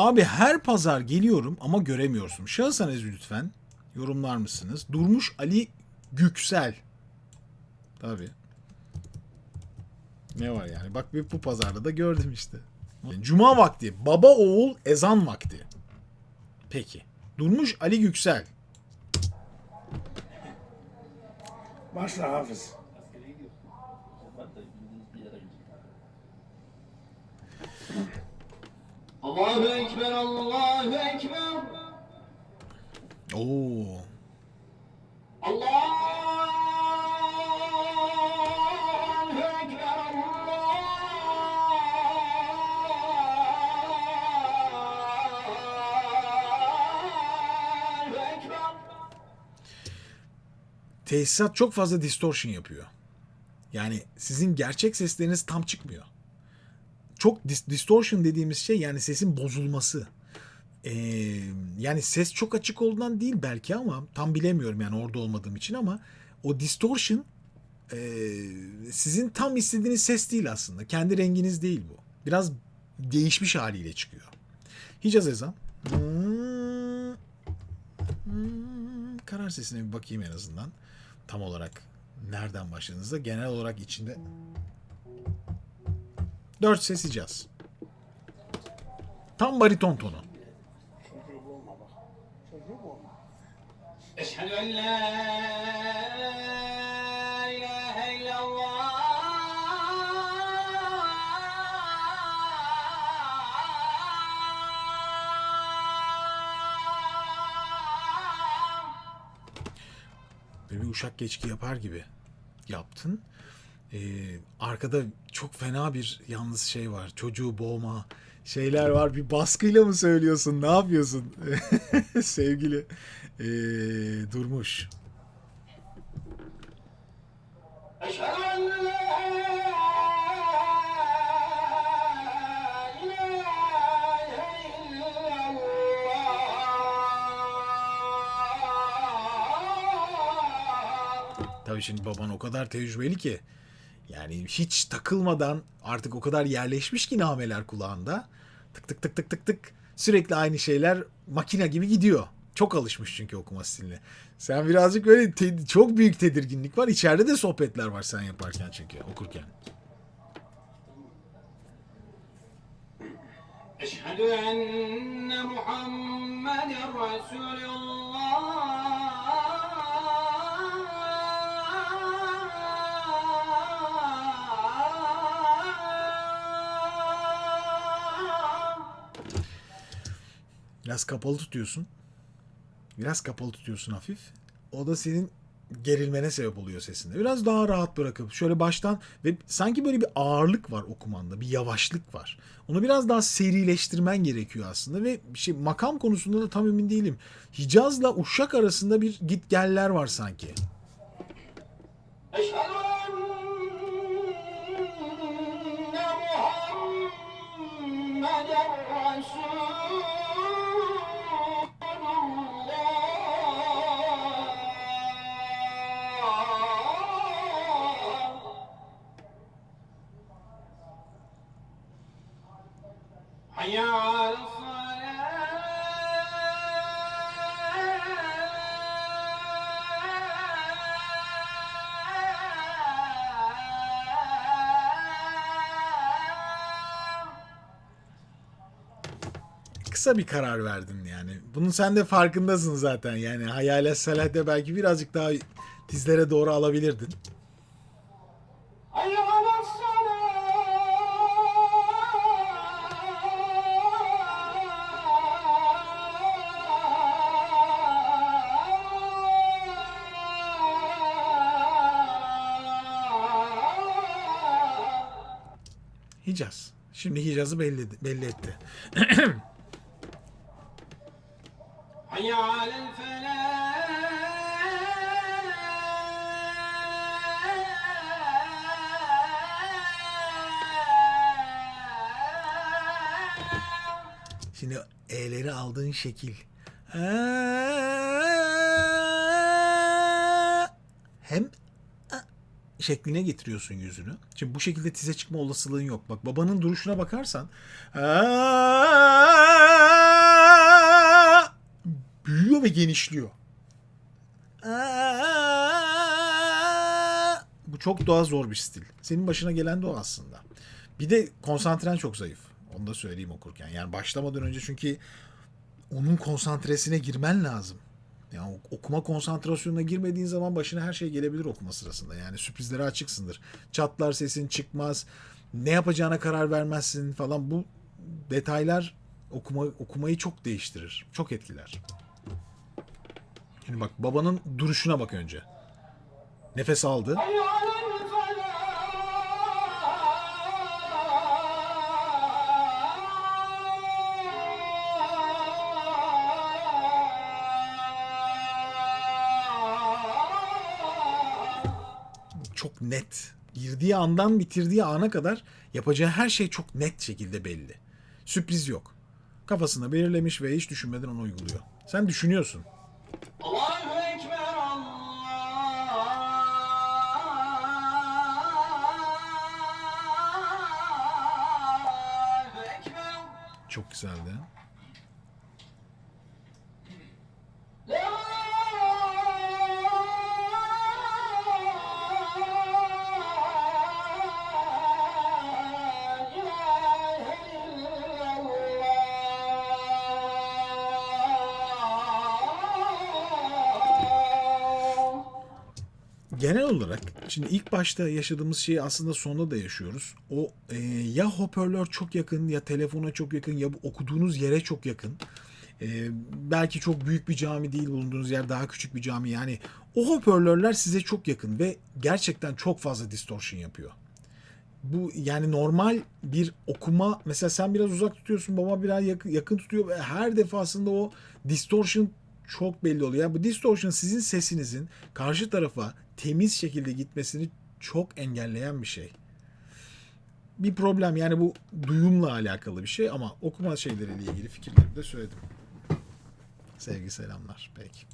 Abi her pazar geliyorum ama göremiyorsun. Şahıs analizi lütfen. Yorumlar mısınız? Durmuş Ali Güksel. Tabii. Ne var yani? Bak bir bu pazarda da gördüm işte. Cuma vakti. Baba oğul ezan vakti. Peki. Durmuş Ali Güksel. Başla Hafız. Allahu Ekber, Allahu Ekber. Oo. Allahu Ekber, Allahu Ekber. Tesisat çok fazla distortion yapıyor. Yani sizin gerçek sesleriniz tam çıkmıyor. Çok dis- distortion dediğimiz şey yani sesin bozulması. Ee, yani ses çok açık olduğundan değil belki ama tam bilemiyorum yani orada olmadığım için ama o distortion ee, sizin tam istediğiniz ses değil aslında. Kendi renginiz değil bu. Biraz değişmiş haliyle çıkıyor. Hicaz ezan. Hmm. Karar sesine bir bakayım en azından. Tam olarak nereden başladığınızda genel olarak içinde dört ses Hicaz. Tam bariton tonu. Eşhedü en la ilahe illallah. Bir uşak geçki yapar gibi yaptın. Ee, arkada çok fena bir yalnız şey var. Çocuğu boğma şeyler var. Bir baskıyla mı söylüyorsun? Ne yapıyorsun? Sevgili ee, Durmuş. Tabii şimdi baban o kadar tecrübeli ki yani hiç takılmadan artık o kadar yerleşmiş ki nameler kulağında. Tık tık tık tık tık tık sürekli aynı şeyler makine gibi gidiyor. Çok alışmış çünkü okuma stiline. Sen birazcık böyle te- çok büyük tedirginlik var. İçeride de sohbetler var sen yaparken çünkü okurken. Eşhedü enne Muhammeden Resulullah. Biraz kapalı tutuyorsun. Biraz kapalı tutuyorsun hafif. O da senin gerilmene sebep oluyor sesinde. Biraz daha rahat bırakıp şöyle baştan ve sanki böyle bir ağırlık var okumanda, bir yavaşlık var. Onu biraz daha serileştirmen gerekiyor aslında ve şey makam konusunda da tam emin değilim. Hicaz'la Uşak arasında bir git geller var sanki. kısa bir karar verdin yani. Bunun sen de farkındasın zaten yani. Hayale Salah de belki birazcık daha dizlere doğru alabilirdin. Hicaz. Şimdi Hicaz'ı belli, belli etti. حي على الفلاح Şimdi E'leri aldığın şekil. Hem şekline getiriyorsun yüzünü. Şimdi bu şekilde tize çıkma olasılığın yok. Bak babanın duruşuna bakarsan ve genişliyor. Bu çok daha zor bir stil. Senin başına gelen de o aslında. Bir de konsantren çok zayıf. Onu da söyleyeyim okurken. Yani başlamadan önce çünkü onun konsantresine girmen lazım. Yani okuma konsantrasyonuna girmediğin zaman başına her şey gelebilir okuma sırasında. Yani sürprizlere açıksındır. Çatlar sesin çıkmaz. Ne yapacağına karar vermezsin falan. Bu detaylar okuma okumayı çok değiştirir. Çok etkiler. Şimdi bak babanın duruşuna bak önce. Nefes aldı. Çok net. Girdiği andan bitirdiği ana kadar yapacağı her şey çok net şekilde belli. Sürpriz yok. Kafasında belirlemiş ve hiç düşünmeden onu uyguluyor. Sen düşünüyorsun. Allahu Ekber Allah Çok güzeldi. Genel olarak şimdi ilk başta yaşadığımız şeyi aslında sonda da yaşıyoruz. O e, ya hoparlör çok yakın ya telefona çok yakın ya bu okuduğunuz yere çok yakın. E, belki çok büyük bir cami değil bulunduğunuz yer daha küçük bir cami yani o hoparlörler size çok yakın ve gerçekten çok fazla distortion yapıyor. Bu yani normal bir okuma mesela sen biraz uzak tutuyorsun baba biraz yakın, yakın tutuyor ve her defasında o distortion çok belli oluyor. Yani bu distortion sizin sesinizin karşı tarafa temiz şekilde gitmesini çok engelleyen bir şey. Bir problem yani bu duyumla alakalı bir şey ama okuma şeyleriyle ilgili fikirlerimi de söyledim. Sevgi selamlar. Peki.